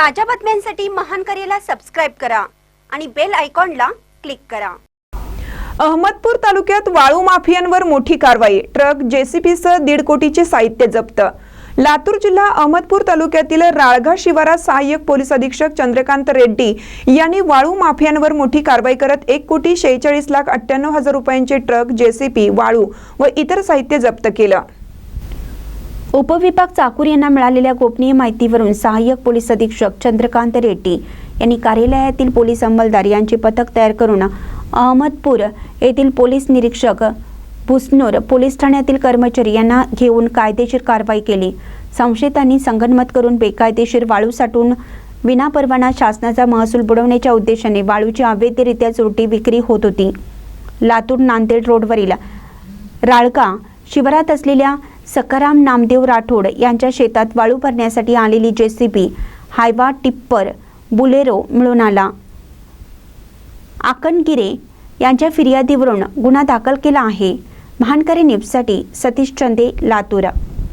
ताज्या बातम्यांसाठी महान करेला सबस्क्राईब करा आणि बेल आयकॉनला क्लिक करा. अहमदपूर तालुक्यात वाळू माफियांवर मोठी कारवाई. ट्रक जेसीबीसह दीड कोटीचे साहित्य जप्त. लातूर जिल्हा अहमदपूर तालुक्यातील राळघा शिवारात सहाय्यक पोलीस अधीक्षक चंद्रकांत रेड्डी यांनी वाळू माफियांवर मोठी कारवाई करत एक कोटी शेहेचाळीस लाख अठ्ठ्याण्णव हजार रुपयांचे ट्रक जेसीपी वाळू व इतर साहित्य जप्त केलं. उपविभाग चाकूर यांना मिळालेल्या गोपनीय माहितीवरून सहाय्यक पोलीस अधीक्षक चंद्रकांत रेड्डी यांनी कार्यालयातील पोलीस अंमलदार यांचे पथक तयार करून अहमदपूर येथील पोलीस निरीक्षक भुसनूर पोलीस ठाण्यातील कर्मचारी यांना घेऊन कायदेशीर कारवाई केली. संशयितांनी संगनमत करून बेकायदेशीर वाळू साठवून विनापरवाना शासनाचा महसूल बुडवण्याच्या उद्देशाने वाळूची अवैधरित्या चोरटी विक्री होत होती. लातूर नांदेड रोडवरील राळका शिवारात असलेल्या सकाराम नामदेव राठोड यांच्या शेतात वाळू भरण्यासाठी आलेली जेसीबी हायवा टिप्पर बुलेरो मिळून आला. आकणगिरे यांच्या फिर्यादीवरून गुन्हा दाखल केला आहे. महानकरी न्यूजसाठी सतीश चंदे लातूर